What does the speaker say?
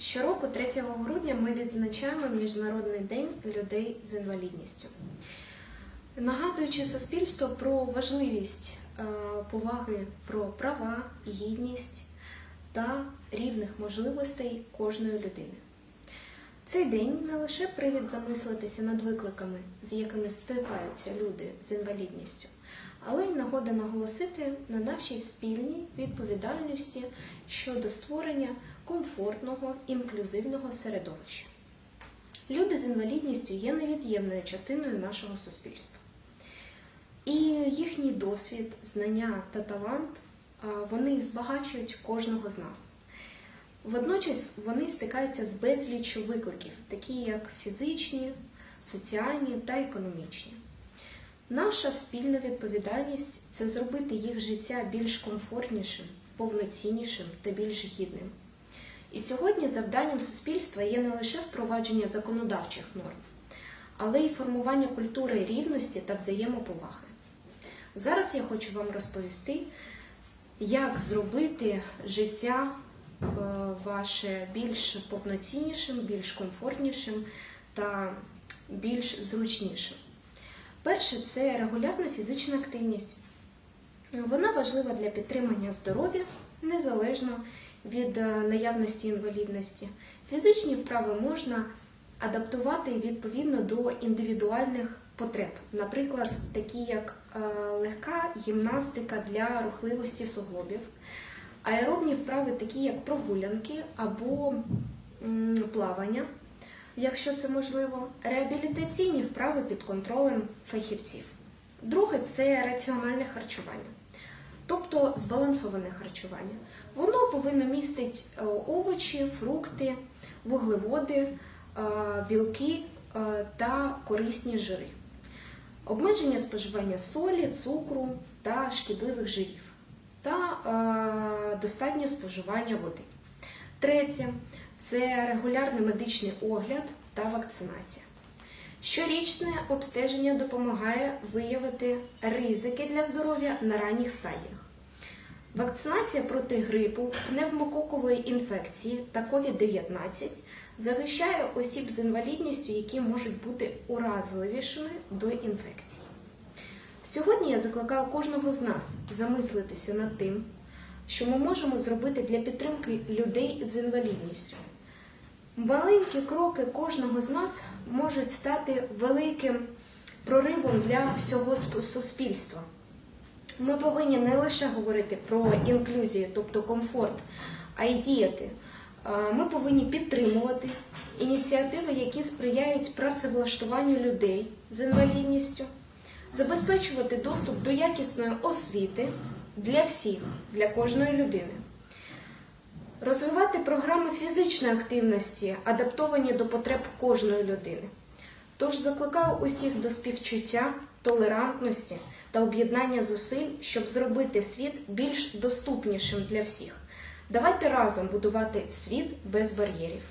Щороку, 3 грудня, ми відзначаємо Міжнародний день людей з інвалідністю, нагадуючи суспільству про важливість е, поваги про права, гідність та рівних можливостей кожної людини. Цей день не лише привід замислитися над викликами, з якими стикаються люди з інвалідністю, але й нагода наголосити на нашій спільній відповідальності щодо створення комфортного інклюзивного середовища. Люди з інвалідністю є невід'ємною частиною нашого суспільства. І їхній досвід, знання та талант вони збагачують кожного з нас. Водночас вони стикаються з безліччю викликів, такі як фізичні, соціальні та економічні. Наша спільна відповідальність це зробити їх життя більш комфортнішим, повноціннішим та більш гідним. І сьогодні завданням суспільства є не лише впровадження законодавчих норм, але й формування культури рівності та взаємоповаги. Зараз я хочу вам розповісти, як зробити життя е, ваше більш повноціннішим, більш комфортнішим та більш зручнішим. Перше це регулярна фізична активність. Вона важлива для підтримання здоров'я незалежно від е, наявності інвалідності. Фізичні вправи можна адаптувати відповідно до індивідуальних потреб, наприклад, такі як е, легка гімнастика для рухливості суглобів, аеробні вправи, такі як прогулянки або плавання, якщо це можливо, реабілітаційні вправи під контролем фахівців. Друге це раціональне харчування, тобто збалансоване харчування. Воно повинно містити е, овочі, фрукти, вуглеводи, е, білки е, та корисні жири. Обмеження споживання солі, цукру та шкідливих жирів та достатнє споживання води. Третє це регулярний медичний огляд та вакцинація. Щорічне обстеження допомагає виявити ризики для здоров'я на ранніх стадіях. Вакцинація проти грипу, пневмококової інфекції та COVID-19 захищає осіб з інвалідністю, які можуть бути уразливішими до інфекцій. Сьогодні я закликаю кожного з нас замислитися над тим, що ми можемо зробити для підтримки людей з інвалідністю. Маленькі кроки кожного з нас можуть стати великим проривом для всього суспільства. Ми повинні не лише говорити про інклюзію, тобто комфорт, а й діяти. Ми повинні підтримувати ініціативи, які сприяють працевлаштуванню людей з інвалідністю, забезпечувати доступ до якісної освіти для всіх, для кожної людини. Розвивати програми фізичної активності, адаптовані до потреб кожної людини. Тож закликаю усіх до співчуття, толерантності та об'єднання зусиль, щоб зробити світ більш доступнішим для всіх. Давайте разом будувати світ без бар'єрів.